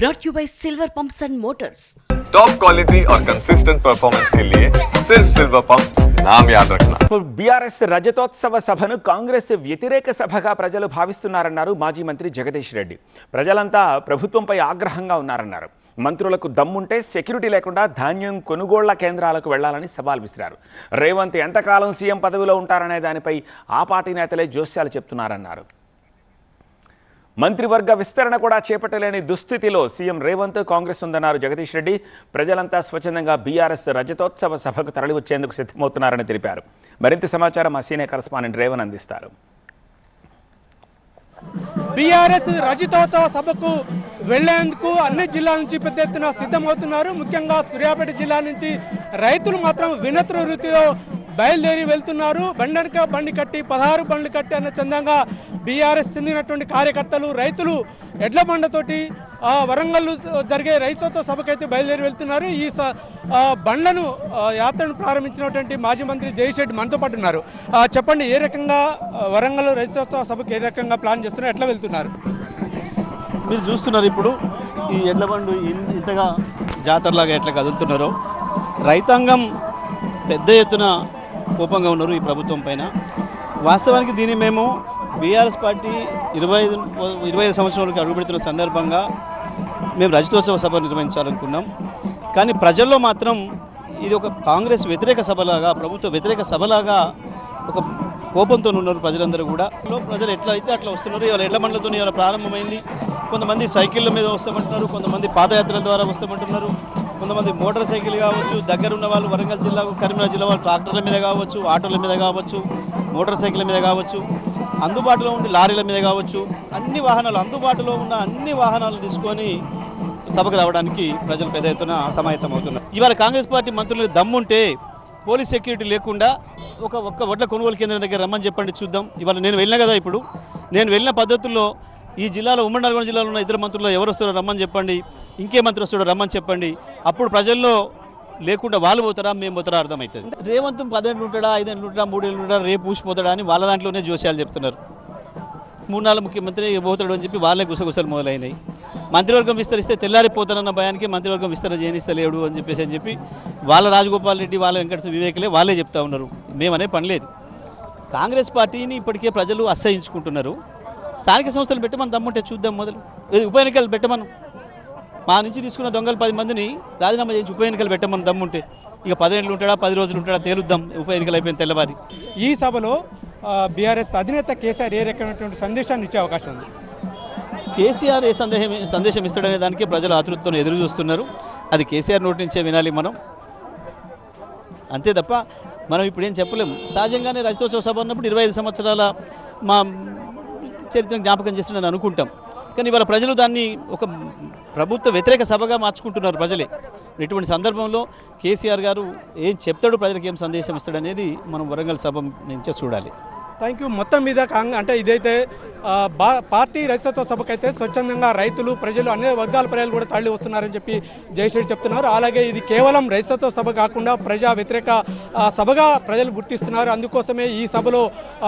brought you by Silver Pumps and Motors. Top quality और consistent performance के लिए सिर्फ सिल्वर पंप नाम याद रखना ఇప్పుడు బీఆర్ఎస్ రజతోత్సవ సభను కాంగ్రెస్ వ్యతిరేక సభగా ప్రజలు భావిస్తున్నారన్నారు మాజీ మంత్రి జగదీష్ రెడ్డి ప్రజలంతా ప్రభుత్వంపై ఆగ్రహంగా ఉన్నారన్నారు మంత్రులకు దమ్ముంటే సెక్యూరిటీ లేకుండా ధాన్యం కొనుగోళ్ల కేంద్రాలకు వెళ్లాలని సవాల్ విసిరారు రేవంత్ ఎంతకాలం సీఎం పదవిలో ఉంటారనే దానిపై ఆ పార్టీ నేతలే జోస్యాలు చెప్తున్నారన్నారు మంత్రివర్గ విస్తరణ కూడా చేపట్టలేని దుస్థితిలో సీఎం రేవంత్ కాంగ్రెస్ ఉందన్నారు జగదీష్ రెడ్డి. ప్రజలంతా స్వచ్ఛందంగా బీఆర్ఎస్ రజతోత్సవ సభకు తరలివచ్చేందుకు సిద్ధమవుతున్నారని తెలిపారు. మరింత సమాచారం మా సీనియర్ కరస్పాండెంట్ రేవన్ అందిస్తారు. బీఆర్ఎస్ రజతోత్సవ సభకు వెళ్ళేందుకు అన్ని జిల్లాల నుంచి పెద్ద ఎత్తున సిద్ధమవుతున్నారు. ముఖ్యంగా సూర్యాపేట జిల్లా నుంచి రైతులు మాత్రం వినూత్న వృత్తిలో బయలుదేరి వెళ్తున్నారు. బండనక బండి కట్టి పదహారు బండ్లు కట్టి అన్న చందంగా బీఆర్ఎస్ చెందినటువంటి కార్యకర్తలు రైతులు ఎడ్ల బండతోటి వరంగల్ జరిగే రైతోత్సవ సభకైతే బయలుదేరి వెళ్తున్నారు. ఈ స- బండ్లను యాత్రను ప్రారంభించినటువంటి మాజీ మంత్రి జయశెట్టి మనతో పాటు ఉన్నారు. చెప్పండి ఏ రకంగా వరంగల్ రైతోత్సవ సభకు ఏ రకంగా ప్లాన్ చేస్తున్నారు? ఎట్లా వెళ్తున్నారు? మీరు చూస్తున్నారు ఇప్పుడు ఈ ఎడ్ల బండు ఇంతగా జాతరలాగా ఎట్లా కదులుతున్నారో. రైతాంగం పెద్ద ఎత్తున కోపంగా ఉన్నారు ఈ ప్రభుత్వం పైన. వాస్తవానికి దీన్ని మేము బీఆర్ఎస్ పార్టీ ఇరవై ఐదు ఇరవై ఐదు సంవత్సరాలకు అడుగుపెడుతున్న సందర్భంగా మేము రజతోత్సవ సభ నిర్వహించాలనుకున్నాం. కానీ ప్రజల్లో మాత్రం ఇది ఒక కాంగ్రెస్ వ్యతిరేక సభలాగా ప్రభుత్వ వ్యతిరేక సభలాగా ఒక కోపంతో ఉన్నారు ప్రజలందరూ కూడా. ప్రజలు ఎట్లా అయితే అట్లా వస్తున్నారు. ఇవాళ ఎడ్ల మండలతో ఇవాళ ప్రారంభమైంది. కొంతమంది సైకిళ్ళ మీద వస్తామంటున్నారు. కొంతమంది పాదయాత్రల ద్వారా వస్తామంటున్నారు. కొంతమంది మోటార్ సైకిల్ కావచ్చు దగ్గర ఉన్న వాళ్ళు వరంగల్ జిల్లా కరీంనగర్ జిల్లా వాళ్ళు ట్రాక్టర్ల మీద కావచ్చు ఆటోల మీద కావచ్చు మోటార్ సైకిల్ మీద కావచ్చు అందుబాటులో ఉండి లారీల మీద కావచ్చు అన్ని వాహనాలు అందుబాటులో ఉన్న అన్ని వాహనాలు తీసుకొని సభకు రావడానికి ప్రజలు పెద్ద ఎత్తున సమాయత్తమవుతున్నారు ఇవాళ కాంగ్రెస్ పార్టీ మంత్రులు దమ్ముంటే పోలీస్ సెక్యూరిటీ లేకుండా ఒక ఒక్క వడ్ల కొనుగోలు కేంద్రం దగ్గర రమ్మని చెప్పండి చూద్దాం. ఇవాళ నేను వెళ్ళినా కదా ఇప్పుడు. నేను వెళ్ళిన పద్ధతుల్లో ఈ జిల్లాలో ఉమ్మడి నల్గొండ జిల్లాలో ఉన్న ఇద్దరు మంత్రుల్లో ఎవరు వస్తారో రమ్మని చెప్పండి. ఇంకే మంత్రి వస్తాడో రమ్మని చెప్పండి. అప్పుడు ప్రజల్లో లేకుండా వాళ్ళు పోతారా మేము పోతారా అర్థమవుతుంది. రేవంత్ పదేళ్ళు ఉంటాడా ఐదేళ్ళు ఉంటాడా మూడేళ్ళు ఉంటాడా రేపు ఊసిపోతాడా అని వాళ్ళ దాంట్లోనే జోస్యాలు చెప్తున్నారు. మూడు నాలుగు ముఖ్యమంత్రి పోతాడు అని చెప్పి వాళ్ళే గుసగుసలు మొదలైనాయి. మంత్రివర్గం విస్తరిస్తే తెల్లారిపోతానన్న భయానికి మంత్రివర్గం విస్తరణ చేయనిస్తలేడు అని చెప్పేసి అని చెప్పి వాళ్ళ రాజగోపాల్ రెడ్డి వాళ్ళ వెంకట వివేకలే వాళ్ళే చెప్తా ఉన్నారు. మేమనే పని లేదు. కాంగ్రెస్ పార్టీని ఇప్పటికే ప్రజలు అసహించుకుంటున్నారు. స్థానిక సంస్థలు పెట్టమని దమ్ముంటే చూద్దాం మొదలు. ఉప ఎన్నికలు పెట్టమను. మా నుంచి తీసుకున్న దొంగలు పది మందిని రాజీనామా చేయించి ఉప ఎన్నికలు పెట్టమని దమ్ముంటే ఇక పదేళ్ళు ఉంటాడా పది రోజులు ఉంటాడా తేలుద్దాం ఉప ఎన్నికలు అయిపోయిన తెల్లవారి. ఈ సభలో బీఆర్ఎస్ అధినేత కేసీఆర్ ఏ రకమైనటువంటి సందేశాన్ని ఇచ్చే అవకాశం ఉంది? కేసీఆర్ ఏ సందేహం సందేశం ఇస్తాడనే దానికి ప్రజలు ఆతృతతో ఎదురు చూస్తున్నారు అది కేసీఆర్ నోటి నుంచే వినాలి మనం. అంతే తప్ప మనం ఇప్పుడు ఏం చెప్పలేము సహజంగానే రజతోత్సవ సభ ఉన్నప్పుడు ఇరవై ఐదు సంవత్సరాల మా చరిత్రను జ్ఞాపకం చేస్తుందని అనుకుంటాం. కానీ ఇవాళ ప్రజలు దాన్ని ఒక ప్రభుత్వ వ్యతిరేక సభగా మార్చుకుంటున్నారు ప్రజలే. ఇటువంటి సందర్భంలో కేసీఆర్ గారు ఏం చెప్తాడు ప్రజలకు ఏం సందేశం ఇస్తాడనేది మనం వరంగల్ సభ నుంచే చూడాలి. థ్యాంక్ యూ మొత్తం మీద కాంగ్ అంటే ఇదైతే బా పార్టీ రైతత్వ సభకైతే స్వచ్ఛందంగా రైతులు ప్రజలు అన్ని వర్గాల ప్రజలు కూడా తరలి వస్తున్నారని చెప్పి జయశ్రీ చెప్తున్నారు. అలాగే ఇది కేవలం రైతత్వ సభ కాకుండా ప్రజా వ్యతిరేక సభగా ప్రజలు గుర్తిస్తున్నారు. అందుకోసమే ఈ సభలో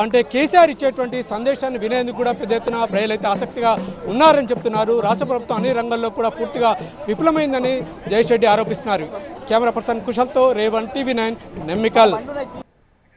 అంటే కేసీఆర్ ఇచ్చేటువంటి సందేశాన్ని వినేందుకు కూడా పెద్ద ఎత్తున ప్రజలైతే ఆసక్తిగా ఉన్నారని చెప్తున్నారు. రాష్ట్ర ప్రభుత్వం అన్ని రంగాల్లో కూడా పూర్తిగా విఫలమైందని జయశెడ్డి ఆరోపిస్తున్నారు. కెమెరా పర్సన్ కుశల్తో రేవన్ టీవీ నైన్ నెమ్మికల్.